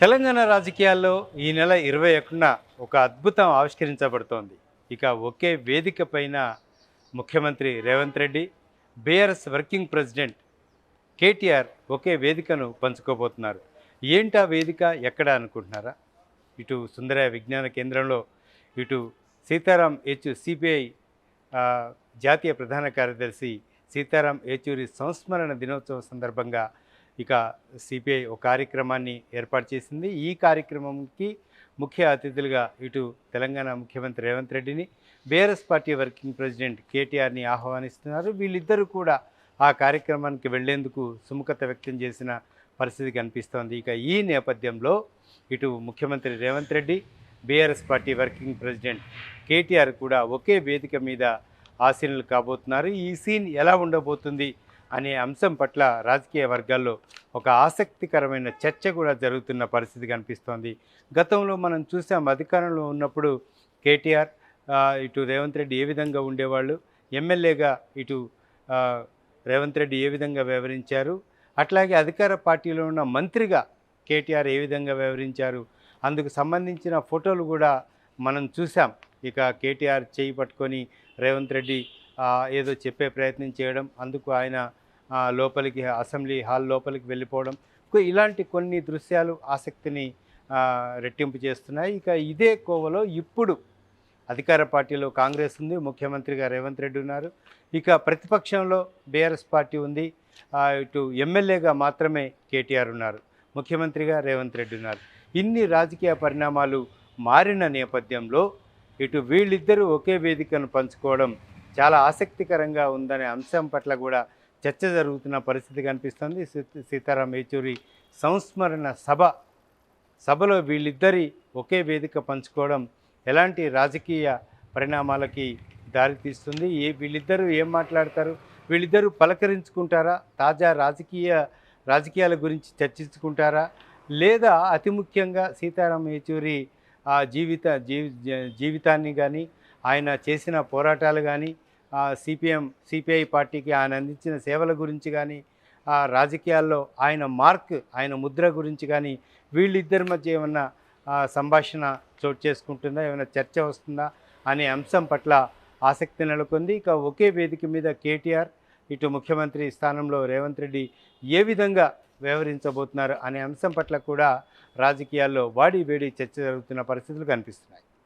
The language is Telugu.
తెలంగాణ రాజకీయాల్లో ఈ నెల ఇరవై ఒకటిన ఒక అద్భుతం ఆవిష్కరించబడుతోంది. ఇక ఒకే వేదిక పైన ముఖ్యమంత్రి Revanth Reddy BRS working president KTR ఒకే వేదికను పంచుకోబోతున్నారు. ఏంటా వేదిక? ఎక్కడ అనుకుంటున్నారా? ఇటు సుందర విజ్ఞాన కేంద్రంలో ఇటు సీతారాం హెచ్ సిపిఐ జాతీయ ప్రధాన కార్యదర్శి సీతారాం ఏచూరి సంస్మరణ దినోత్సవం సందర్భంగా ఇక సిపిఐ ఒక కార్యక్రమాన్ని ఏర్పాటు చేసింది. ఈ కార్యక్రమంకి ముఖ్య అతిథులుగా ఇటు తెలంగాణ ముఖ్యమంత్రి రేవంత్ రెడ్డిని బీఆర్ఎస్ పార్టీ వర్కింగ్ ప్రెసిడెంట్ కేటీఆర్ని ఆహ్వానిస్తున్నారు. వీళ్ళిద్దరూ కూడా ఆ కార్యక్రమానికి వెళ్ళేందుకు సుముఖత వ్యక్తం చేసిన పరిస్థితి కనిపిస్తోంది. ఇక ఈ నేపథ్యంలో ఇటు ముఖ్యమంత్రి Revanth Reddy BRS party working president KTR కూడా ఒకే వేదిక మీద ఆసీనులు కాబోతున్నారు. ఈ సీన్ ఎలా ఉండబోతుంది? అనే అంశం పట్ల రాజకీయ వర్గాల్లో ఒక ఆసక్తికరమైన చర్చ కూడా జరుగుతున్న పరిస్థితి కనిపిస్తోంది. గతంలో మనం చూసాం అధికారంలో ఉన్నప్పుడు కేటీఆర్ ఇటు రేవంత్ రెడ్డి ఏ విధంగా ఉండేవాళ్ళు ఎమ్మెల్యేగా ఇటు రేవంత్ రెడ్డి ఏ విధంగా వ్యవహరించారు అట్లాగే అధికార పార్టీలో ఉన్న మంత్రిగా కేటీఆర్ ఏ విధంగా వ్యవహరించారు అందుకు సంబంధించిన ఫోటోలు కూడా మనం చూసాం. ఇక కేటీఆర్ చేయి పట్టుకొని రేవంత్ రెడ్డి ఏదో చెప్పే ప్రయత్నం చేయడం అందుకు ఆయన లోపలికి అసెంబ్లీ హాల్ లోపలికి వెళ్ళిపోవడం. ఇలాంటి కొన్ని దృశ్యాలు ఆసక్తిని రెట్టింపు చేస్తున్నాయి. ఇక ఇదే కోవలో ఇప్పుడు అధికార పార్టీలో కాంగ్రెస్ ఉంది ముఖ్యమంత్రిగా రేవంత్ రెడ్డి ఉన్నారు. ఇక ప్రతిపక్షంలో బీఆర్ఎస్ పార్టీ ఉంది ఇటు ఎమ్మెల్యేగా మాత్రమే కేటీఆర్ ఉన్నారు ముఖ్యమంత్రిగా రేవంత్ రెడ్డి ఉన్నారు. ఇన్ని రాజకీయ పరిణామాలు మారిన నేపథ్యంలో ఇటు వీళ్ళిద్దరూ ఒకే వేదికను పంచుకోవడం చాలా ఆసక్తికరంగా ఉందనే అంశం పట్ల కూడా చర్చ జరుగుతున్న పరిస్థితి కనిపిస్తుంది. సీ- సీతారాం యేచూరి సంస్మరణ సభ సభలో వీళ్ళిద్దరి ఒకే వేదిక పంచుకోవడం ఎలాంటి రాజకీయ పరిణామాలకి దారితీస్తుంది? ఏ వీళ్ళిద్దరూ ఏం మాట్లాడతారు? వీళ్ళిద్దరూ పలకరించుకుంటారా? తాజా రాజకీయ రాజకీయాల గురించి చర్చించుకుంటారా? లేదా అతి ముఖ్యంగా సీతారాం యేచూరి ఆ జీవిత జీవి జీవితాన్ని కానీ ఆయన చేసిన పోరాటాలు కానీ సిపిఎం సిపిఐ పార్టీకి ఆయన అందించిన సేవల గురించి కానీ ఆ రాజకీయాల్లో ఆయన మార్క్ ఆయన ముద్ర గురించి కానీ వీళ్ళిద్దరి మధ్య ఏమన్నా సంభాషణ చోటు చేసుకుంటుందా? ఏమైనా చర్చ వస్తుందా? అనే అంశం పట్ల ఆసక్తి నెలకొంది. ఇక ఒకే వేదిక మీద కేటీఆర్ ఇటు ముఖ్యమంత్రి స్థానంలో రేవంత్ రెడ్డి ఏ విధంగా వ్యవహరించబోతున్నారు అనే అంశం పట్ల కూడా రాజకీయాల్లో వాడి వేడి చర్చ జరుగుతున్న పరిస్థితులు కనిపిస్తున్నాయి.